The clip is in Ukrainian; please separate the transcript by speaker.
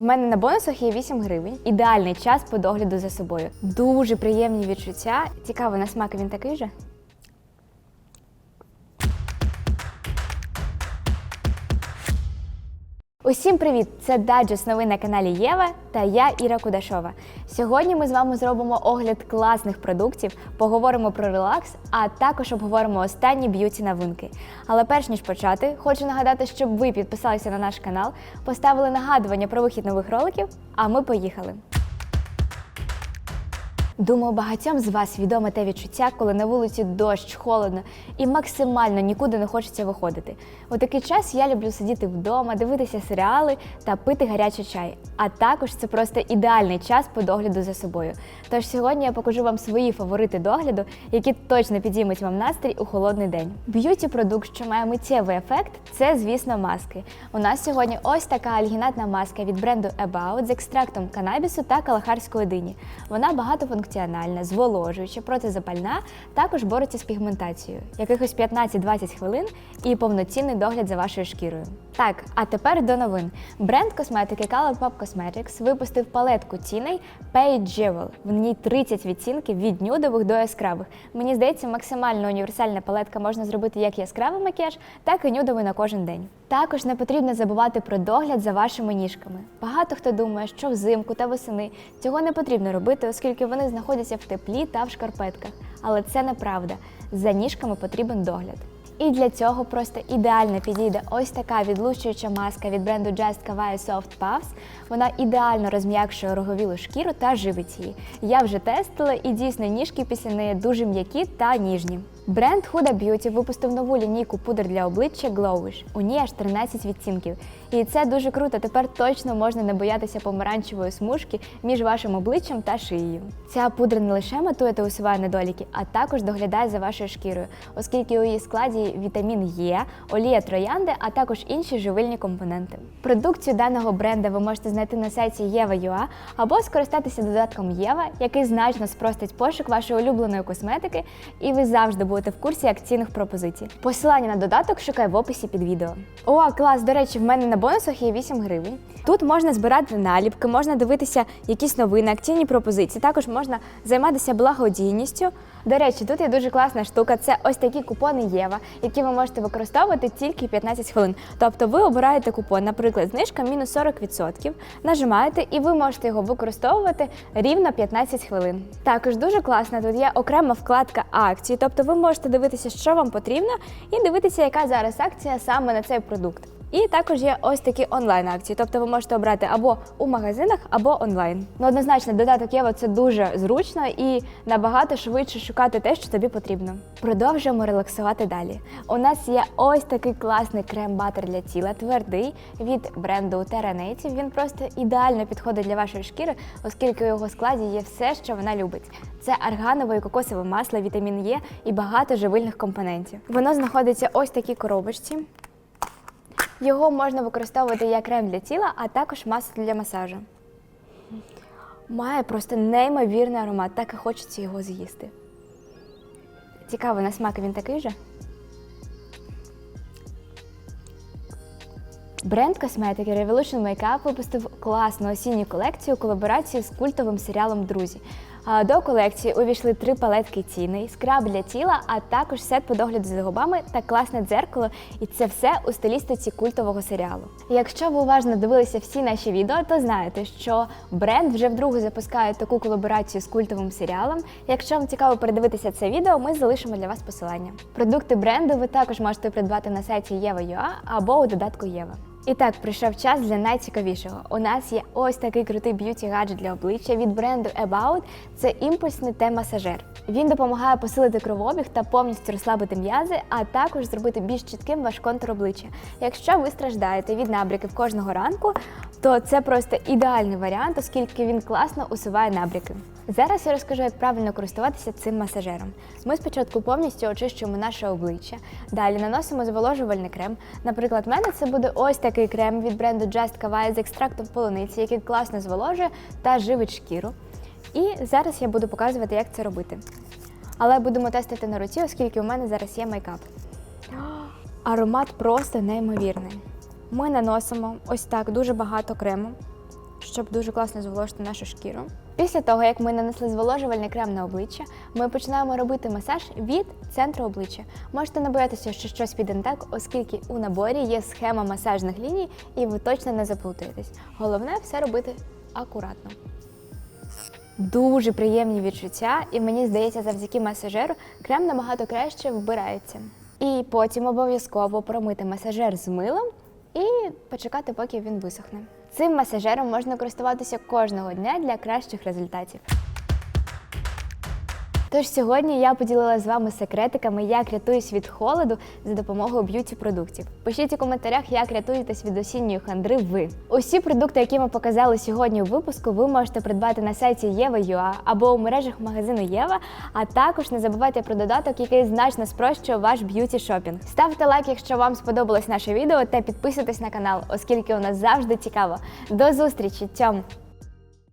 Speaker 1: У мене на бонусах є 8 гривень. Ідеальний час по догляду за собою. Дуже приємні відчуття. Цікаво, на смак він такий же. Усім привіт! Це Даджес новин на каналі Єва та я Іра Кудашова. Сьогодні ми з вами зробимо огляд класних продуктів, поговоримо про релакс, а також обговоримо останні б'юті новинки. Але перш ніж почати, хочу нагадати, щоб ви підписалися на наш канал, поставили нагадування про вихід нових роликів. А ми поїхали. Думаю, багатьом з вас відоме те відчуття, коли на вулиці дощ, холодно і максимально нікуди не хочеться виходити. У такий час я люблю сидіти вдома, дивитися серіали та пити гарячий чай. А також це просто ідеальний час по догляду за собою. Тож сьогодні я покажу вам свої фаворити догляду, які точно підіймуть вам настрій у холодний день. Б'юті продукт, що має миттєвий ефект, це, звісно, маски. У нас сьогодні ось така альгінатна маска від бренду About з екстрактом канабісу та калахарської дині. Вона багатофункціональна, зволожуюча, протизапальна, також бореться з пігментацією. Якихось 15-20 хвилин і повноцінний догляд за вашою шкірою. Так, а тепер до новин. Бренд косметики Colourpop Cosmetics випустив палетку тіней Page Jewel. В ній 30 відцінків від нюдових до яскравих. Мені здається, максимально універсальна палетка можна зробити як яскравий макіяж, так і нюдовий на кожен день. Також не потрібно забувати про догляд за вашими ніжками. Багато хто думає, що взимку та восени цього не потрібно робити, оскільки вони знаходяться в теплі та в шкарпетках. Але це неправда. За ніжками потрібен догляд. І для цього просто ідеально підійде ось така відлущуюча маска від бренду Just Kawaii Soft Puffs. Вона ідеально розм'якшує роговілу шкіру та живить її. Я вже тестила і дійсно ніжки після неї дуже м'які та ніжні. Бренд Huda Beauty випустив нову лінійку пудр для обличчя Glowish. У ній аж 13 відцінків. І це дуже круто. Тепер точно можна не боятися помаранчевої смужки між вашим обличчям та шиєю. Ця пудра не лише матує та усуває недоліки, а також доглядає за вашою шкірою, оскільки у її складі вітамін Е, олія троянди, а також інші живильні компоненти. Продукцію даного бренда ви можете знайти на сайті Єва.ua або скористатися додатком Єва, який значно спростить пошук вашої улюбленої косметики, і ви завжди будете в курсі акційних пропозицій. Посилання на додаток шукай в описі під відео. О, клас! До речі, в мене на бонусах є 8 гривень. Тут можна збирати наліпки, можна дивитися якісь новини, акційні пропозиції. Також можна займатися благодійністю. До речі, тут є дуже класна штука. Це ось такі купони Єва, які ви можете використовувати тільки 15 хвилин. Тобто ви обираєте купон, наприклад, знижка мінус 40%, нажимаєте і ви можете його використовувати рівно 15 хвилин. Також дуже класно, тут є окрема вкладка акції, тобто ви можете дивитися, що вам потрібно, і дивитися, яка зараз акція саме на цей продукт. І також є ось такі онлайн акції, тобто ви можете обрати або у магазинах, або онлайн. Ну однозначно, додаток Єва це дуже зручно і набагато швидше шукати те, що тобі потрібно. Продовжуємо релаксувати далі. У нас є ось такий класний крем-батер для тіла, твердий від бренду Terra. Він просто ідеально підходить для вашої шкіри, оскільки у його складі є все, що вона любить. Це арганове і кокосове масло, вітамін Е і багато живильних компонентів. Воно знаходиться ось в такій коробочці. Його можна використовувати як крем для тіла, а також масло для масажу. Має просто неймовірний аромат, так і хочеться його з'їсти. Цікаво, на смак він такий же. Бренд косметики Revolution Makeup випустив класну осінню колекцію у колаборації з культовим серіалом Друзі. До колекції увійшли три палетки тіней, скраб для тіла, а також сет по догляду за губами та класне дзеркало. І це все у стилістиці культового серіалу. Якщо ви уважно дивилися всі наші відео, то знаєте, що бренд вже вдруге запускає таку колаборацію з культовим серіалом. Якщо вам цікаво передивитися це відео, ми залишимо для вас посилання. Продукти бренду ви також можете придбати на сайті Єва.ua або у додатку Єва. І так, прийшов час для найцікавішого. У нас є ось такий крутий б'юті гаджет для обличчя від бренду About. Це імпульсний те-масажер. Він допомагає посилити кровообіг та повністю розслабити м'язи, а також зробити більш чітким ваш контур обличчя. Якщо ви страждаєте від набряків кожного ранку, то це просто ідеальний варіант, оскільки він класно усуває набряки. Зараз я розкажу, як правильно користуватися цим масажером. Ми спочатку повністю очищуємо наше обличчя, далі наносимо зволожувальний крем. Наприклад, в мене це буде ось такий крем від бренду Just Kawaii з екстрактом полуниці, який класно зволожує та живить шкіру. І зараз я буду показувати, як це робити. Але будемо тестити на руці, оскільки у мене зараз є мейкап. Аромат просто неймовірний. Ми наносимо ось так дуже багато крему. щоб дуже класно зволожити нашу шкіру. Після того, як ми нанесли зволожувальний крем на обличчя, ми починаємо робити масаж від центру обличчя. Можете не боятися, що щось піде не так, оскільки у наборі є схема масажних ліній, і ви точно не заплутаєтесь. Головне все робити акуратно. Дуже приємні відчуття, і мені здається, завдяки масажеру крем набагато краще вбирається. І потім обов'язково промити масажер з милом і почекати, поки він висохне. Цим масажером можна користуватися кожного дня для кращих результатів. Тож сьогодні я поділилася з вами секретиками, як рятуюсь від холоду за допомогою б'юті продуктів. Пишіть у коментарях, як рятуєтесь від осінньої хандри ви. Усі продукти, які ми показали сьогодні у випуску, ви можете придбати на сайті Єва.ua або у мережах магазину Єва. А також не забувайте про додаток, який значно спрощує ваш б'юті шопінг. Ставте лайк, якщо вам сподобалось наше відео, та підписуйтесь на канал, оскільки у нас завжди цікаво. До зустрічі! Тьом!